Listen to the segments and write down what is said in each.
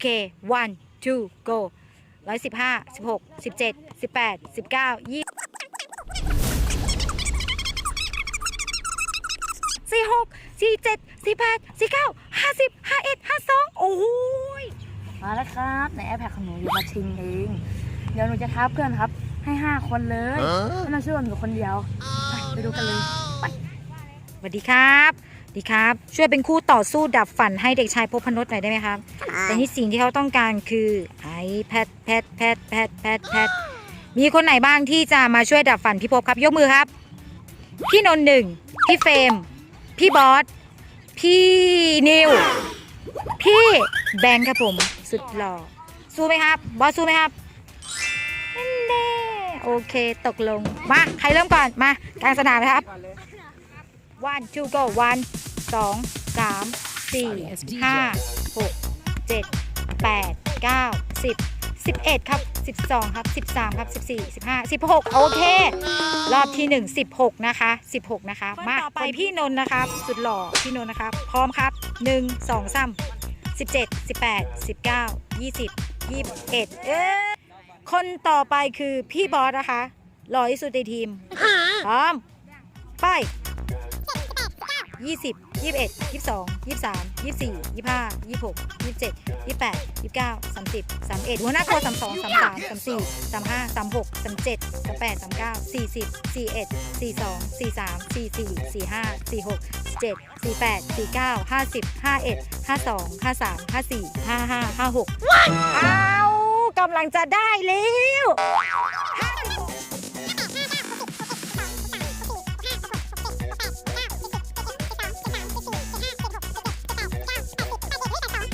เค one two go ร้อยสิบห้าสิบหกสิบเจ็ดสิบแปดสิบเก้ายี่สี่หกสี่เจ็ดสี่แปดสี่เก้าห้าสิบห้าเอ็ดห้าสองโอ้ยมาแล้วครับใน iPad ของหนูอยู่มาชิงเอง เดี๋ยวหนูจะท้าเพื่อนครับ ให้5คนเลยไม่ต้องช่วยหนูคนเดียว ไปไปดูกันเลยสวัสดีครับสวัส ดีครับ ช่วยเป็นคู่ต่อสู้ดับฝันให้เด็กชายพบพนศหน่อยได้ไหมครับ แต่ที่สิ่งที่เขาต้องการคือ iPad แพดแพดแพดแพดแพดมีคนไหนบ้างที่จะมาช่วยดับฝันพี่พบครับ ยกมือครับ พี่นนท์หนึ่งพี่เฟรมพี่บอสพี่นิวพี่แบงค์ครับผมสุดหล่อสู้ไหมครับ บอสสู้ไหมครับนั่นแน่โอเคตกลง มา ใครเริ่มก่อน มากลางสนามนะครับ one two go one สองสามสี่ห้าหกเจ็ดแปดเก้าสิบสิบเอ็ดครับสิบสองครับสิบสามครับสิบสี่สิบห้าสิบหกโอเค รอบที่หนึ่งสิบหกนะคะสิบหกนะคะ มาต่อไปพี่นนท์นะครับ สุดหล่อพี่นนท์นะครับ พร้อมครับหนึ่งสองสามสิบเจ็ดสิบแปดสิบเก้ายี่สิบยี่สิบเอ็ดเอ๊ะคนต่อไปคือพี่บอสนะคะหล่อที่สุดในทีม พร้อม ไป ยี่สิบยี่สิบเอ็ดยี่สิบสองยี่สิบสามยี่สิบสี่ยี่สิบห้ายี่สิบหกยี่สิบเจ็ดยี่สิบแปดยี่สิบเก้าสามสิบสามเอ็ดหัวหน้าครัว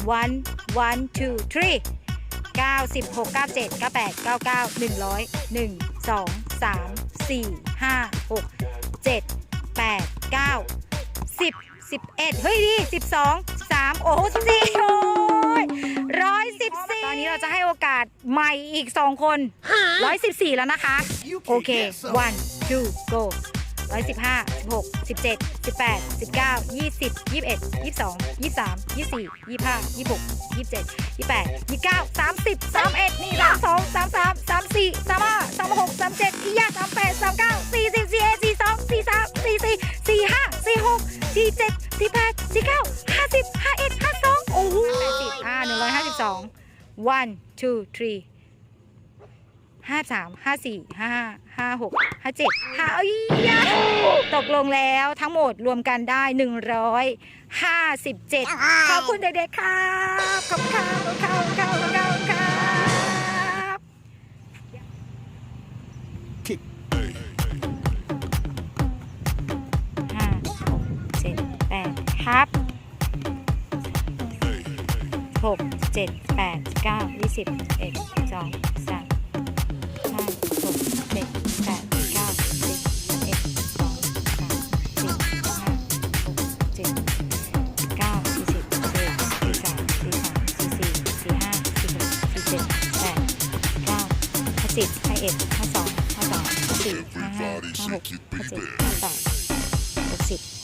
ท์สู้ลูก96 one one one two three 96 97 98 99 100 1 2 3 4 5 6 7 8 9สิบสิบเอ็ดเฮ้ยดีสิบสองสามโอ้สิบสี่โอ้ยร้อยสิบสี่ตอนนี้เราจะให้โอกาสใหม่อีกสองคนร้อยสิบสี่แล้วนะคะ โอเค one two go ร้อยสิบห้าสิบหกสิบเจ็ดสิบแปดสิบเก้ายี่สิบยี่สิบเอ็ดยี่สิบสองยี่สิบสามยี่สิบสี่ยี่สิบห้ายี่สิบหกยี่สิบเจ็ดยี่สิบแปดยี่สิบเก้าสามสิบสามเอ็ดนี่สามสองสามสามสามสี่สามห้าสามหกสามเจ็ดอีกอยาสามแปดสามเก้าสี่สิบสี่เอ็ดสี่สองสี่สามสี่สี่สี่ห้าสี่หกสี่เจ็ดสี่แปดสี่เก้าห้าสิบห้าเอ็ดห้าสองโอ้โหแปดสิบอ่าหนึ่งร้อยห้าสิบสอง one two three ห้าสามห้าสี่ห้าห้าห้าหกห้าเจ็ดห้าเอ้ยยะตกลงแล้วทั้งหมดรวมกันได้หนึ่งร้อยห้าสิบเจ็ดขอบคุณเด็กๆครับขอบคุณครับขอบคุณครับขอบคุณครับคุณครับห้าหกเจ็ดแปดครับหกเจ็ดแปดเก้ายี่สิบเอ็ดสองสาม สิบห้าเอ็ดห้าสองห้าสองห้าสี่ห้าห้าหกห้าเจ็ดห้าแปดหกสิบ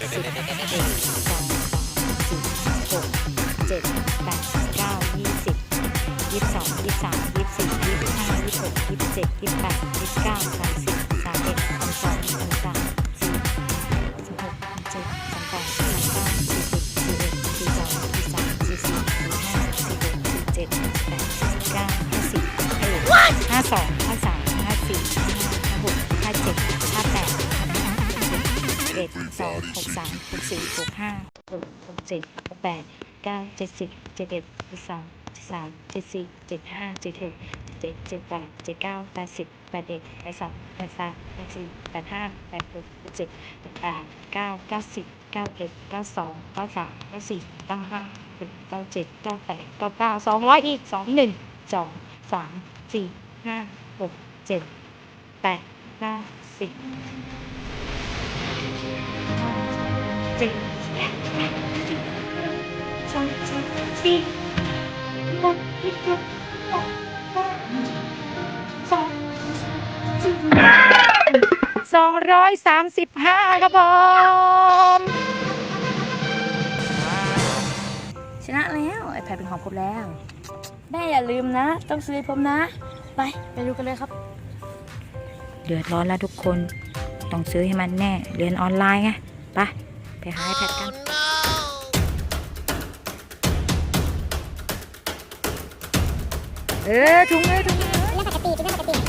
สิบเอ็ดสองสามสี่หกเจ็ดแปดเก้ายี่สิบยี่สิบสองยี่สิบสามยี่สิบสี่ยี่สิบห้ายี่สิบหกยี่สิบเจ็ดยี่สิบแปดยี่สิบเก้าสามสิบสามเอ็ดสามสองสามสามสี่สิบหกสิบเจ็ดสามแปดสามเก้าสี่สิบสี่เอ็ดสี่สองสี่สามสี่สี่สี่ห้าสี่หกสี่เจ็ดสี่แปดสี่เก้าห้าสิบห้าสอง อ็ดสองหกสามหกสี่หกห้าหกหกเจ็ดหกแปดเก้าเจ็ดสิบเจ็ดเอ็ดเจ็ดสองเจ็ดสามเจ็ดสี่เจ็ดห้าเจ็ดหกเจ็ดเจ็ดแปดเจ็ดเก้าแปดสิบแปดเอ็ดแปดสองแปดสามแปดสี่แปดห้าแปดหกแปดเจ็ดแปดแปดเก้าเก้าสิบเก้าเอ็ดเก้าสองเก้าสามเก้าสี่เก้าห้าเก้าเจ็ดเก้าแปดเก้าเก้าสองร้อยอีกสองหนึ่งสองสามสี่ห้าหกเจ็ดแปดเก้าสิบ เจ็ดแปดเก้าสิบสองสามสี่หกเจ็ดแปดเก้าสองสองร้อยสามสิบห้าครับผมชนะแล้วไอแพดเป็นของผมแล้ว แม่อย่าลืมนะ ต้องซื้อให้ผมนะ ไปไปดูกันเลยครับ เดือดร้อนแล้วทุกคน ต้องซื้อให้มันแน่ เรียนออนไลน์ไงไป ไปหา iPad กัน เออถุงมือถุงมือเรื่องปกติเป็นเรื่องปกติ